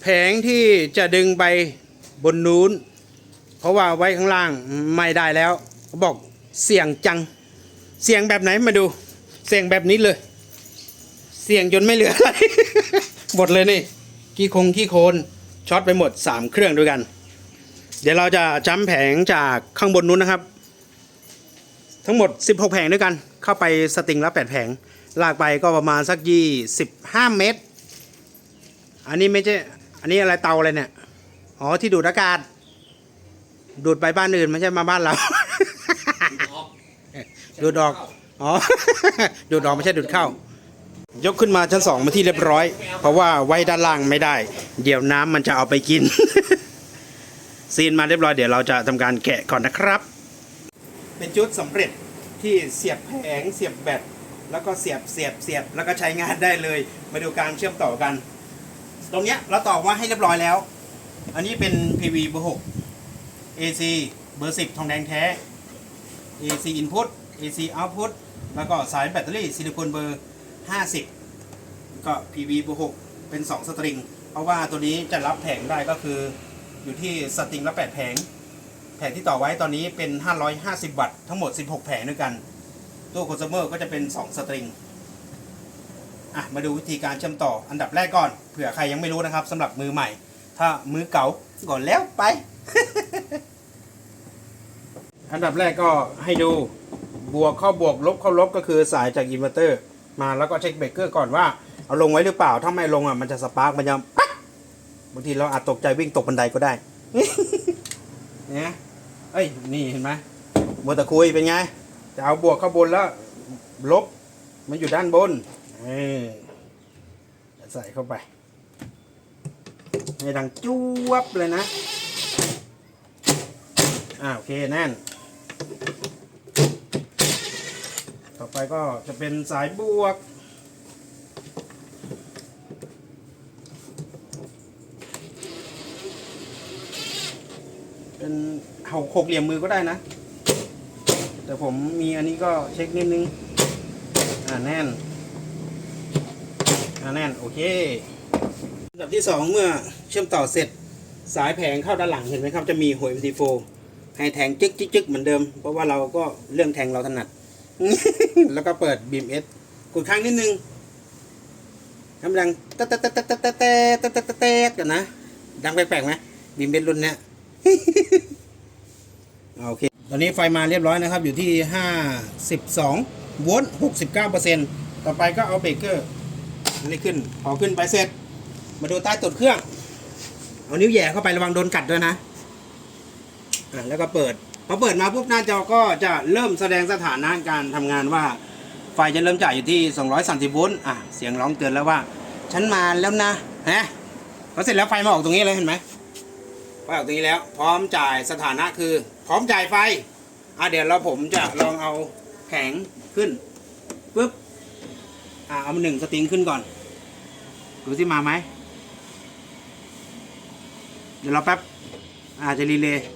แผงที่จะดึงไปบนนู้น เพราะว่าไว้ข้างล่างไม่ได้แล้วเขาบอกเสี่ยงจัง เสี่ยงแบบไหนมาดู เสี่ยงแบบนี้เลย เสี่ยงจนไม่เหลืออะไรหมดเลยนี่ขี้คงขี้โคนช็อตไปหมด 3 เครื่องด้วยกัน เดี๋ยวเราจะจ้ำแผงจากข้างบนนู้นนะครับ ทั้งหมด 16 แผงด้วยกัน เข้าไปสตริงละ8แผงลากไปก็ประมาณสักยี่สิบห้าเมตร อันนี้ไม่ใช่ อันนี้อะไรเตาอะไรเนี่ย อ๋อที่ดูดอากาศ ดูดไปบ้านอื่นไม่ใช่มาบ้านเรา ดูดออก อ๋อ ดูดออกไม่ใช่ดูดเข้า ยกขึ้นมาชั้นสองมาที่เรียบร้อย เพราะว่าไว้ด้านล่างไม่ได้ เดี๋ยวน้ำมันจะเอาไปกิน ซีนมาเรียบร้อยเดี๋ยวเราจะทำการแกะก่อนนะครับ เป็นชุดสำเร็จที่เสียบแผงเสียบแบตแล้วก็เสียบเสียบเสียบแล้วก็ใช้งานได้เลย มาดูการเชื่อมต่อกัน ตรงเนี้ยเราต่อว่าให้เรียบร้อยแล้ว อันนี้เป็น PV เบอร์6 AC เบอร์10ทองแดงแท้ AC input AC output แล้วก็สายแบตเตอรี่ซิลิโคนเบอร์50ก็ PV เบอร์6เป็น2สตริง เพราะว่าตัวนี้จะรับแผงได้ก็คืออยู่ที่สตริงละ8แผง แผงที่ต่อไว้ตอนนี้เป็น 550 วัตต์ทั้งหมด 16 แผงด้วยกันตู้คอน sumer ก็จะเป็น 2 สตริง อะมาดูวิธีการเชื่อมต่ออันดับแรกก่อนเผื่อใครยังไม่รู้นะครับสำหรับมือใหม่ ถ้ามือเก่าก่อนแล้วไป อันดับแรกก็ให้ดูบวกเข้าบวกลบเข้าลบก็คือสายจากอินเวอร์เตอร์มาแล้วก็เช็คเบรกเกอร์ก่อนว่าเอาลงไว้หรือเปล่า ถ้าไม่ลงอะมันจะสปาร์กมันจะบางทีเราอาจตกใจวิ่งตกบันไดก็ได้เนี่ยเอ้ยนี่เห็นไหมมัวแต่คุยเป็นไงจะเอาบวกเข้าบนแล้วลบมันอยู่ด้านบน เออใส่เข้าไปให้ดังจวบเลยนะอ่าโอเคแน่น ต่อไปก็จะเป็นสายบวก เป็นหกหกเหลี่ยมมือก็ได้นะ แต่ผมมีอันนี้ก็เช็คนิดนึง อ่าแน่น แน่นโอเคลำดับที่ 2 เมื่อเชื่อมต่อเสร็จสายแผงเข้าด้านหลังเห็นไหมครับ จะมีหัว MC4 ให้แทงจึ๊กจึ๊กเหมือนเดิม เพราะว่าเราก็เรื่องแทงเราถนัด แล้วก็เปิดบีมเอสกดค้างนิดนึงกำลังเตะเตะเตะเตะเตะเตะเตะเตะเตะกันนะ ดังแปลกๆไหมบีมเอสรุ่นเนี้ยโอเค ตอนนี้ไฟมาเรียบร้อยนะครับ อยู่ที่ห้าสิบสองโวลต์หกสิบเก้าเปอร์เซ็นต์ต่อไปก็เอาเบรกเกอร์ อันนี้ขึ้น พอขึ้นไปเสร็จ มาดูใต้ตุดเครื่อง เอานิ้วแย่เข้าไประวังโดนกัดด้วยนะ อะแล้วก็เปิด พอเปิดมาปุ๊บหน้าจอก็จะเริ่มแสดงสถานะการทำงานว่า ไฟจะเริ่มจ่ายอยู่ที่ 230โวลต์ อะ เสียงร้องเตือนแล้วว่า ฉันมาแล้วนะ ฮะพอเสร็จแล้วไฟมาออกตรงนี้เลยเห็นไหมไฟออกตรงนี้แล้ว พร้อมจ่ายสถานะคือ พร้อมจ่ายไฟ อะเดี๋ยวเราผมจะลองเอาแผงขึ้นปุ๊บ อะเอามาหนึ่งสตริงขึ้นก่อน ดูสิมาไหม เดี๋ยวเราแป๊บอาจะรีเลย์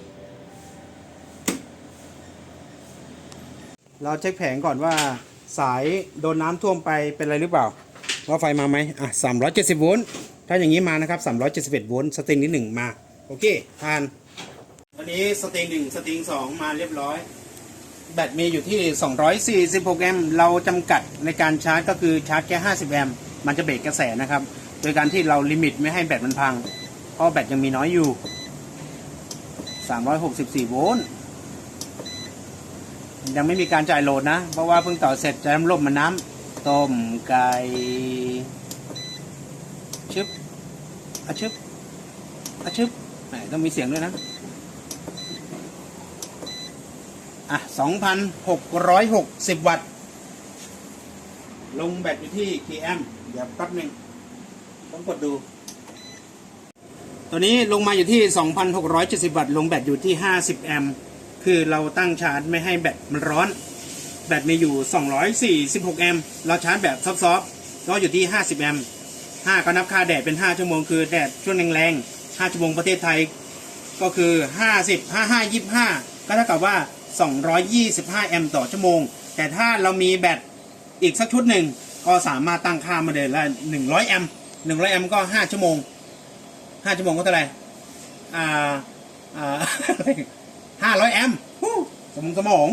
เราเช็คแผงก่อนว่าสายโดนน้ำท่วมไปเป็นอะไรหรือเปล่า ว่าไฟมาไหมอะ370 โวลต์ ถ้าอย่างนี้มานะครับ 371 โวลต์ สตริงที่หนึ่งมา โอเคทาน วันนี้สตริงหนึ่งสตริงสองมาเรียบร้อย แบตมีอยู่ที่ 246 แอมป์เราจำกัดในการชาร์จก็คือชาร์จแค่ 50 แอมป์มันจะเบรกกระแสนะครับ โดยการที่เราลิมิตไม่ให้แบตมันพัง เพราะแบตยังมีน้อยอยู่ 364 โวลต์ยังไม่มีการจ่ายโหลดนะ เพราะว่าเพิ่งต่อเสร็จจะน้ำลมมันน้ำต้มไก่ชึบอะชึบอะชึบต้องมีเสียงด้วยนะ อะ2,660 วัตต์ ลงแบตอยู่ที่กี่แอมป์เดี๋ยวแป๊บหนึ่งต้องกดดู ตัวนี้ลงมาอยู่ที่ 2,670 วัตต์ ลงแบตอยู่ที่ 50 แอมป์คือเราตั้งชาร์จไม่ให้แบตมันร้อน แบตมีอยู่ 246 แอมป์เราชาร์จแบบซอฟต์ๆก็อยู่ที่ 50 แอมป์5ก็นับค่าแดดเป็น 5 ชั่วโมงคือแดดช่วงแรงๆ5ชั่วโมงประเทศไทยก็คือ 50 55 25 ก็เท่ากับว่า 225 แอมป์ต่อชั่วโมง แต่ถ้าเรามีแบตอีกสักชุดหนึ่งก็สามารถตั้งค่ามาเดินละ 100 แอมป์100 แอมป์ก็ 5 ชั่วโมงห้าชั่วโมงก็เท่าไหร่อ่าอ่าห้าร้อยแอมป์สมองสมอง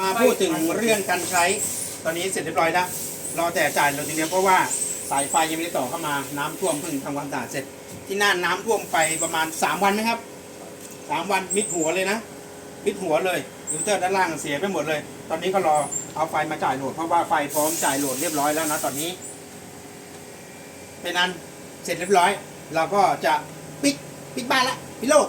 มาพูดถึงเรื่องการใช้ ตอนนี้เสร็จเรียบร้อยแล้วรอแต่จ่ายเราทีเดียวเพราะว่าสายไฟยังไม่ได้ต่อเข้ามาน้ำท่วมเพิ่งทำความสะอาดเสร็จ ที่น่านน้ำท่วมไปประมาณสามวันนะครับสามวันมิดหัวเลยนะ มิดหัวเลยยูเตอร์ด้านล่างเสียไปหมดเลย ตอนนี้ก็รอเอาไฟมาจ่ายโหลดเพราะว่าไฟพร้อมจ่ายโหลดเรียบร้อยแล้วนะตอนนี้ เป็นนั้นเสร็จเรียบร้อย เราก็จะปิดปิดบ้านละปิดโลก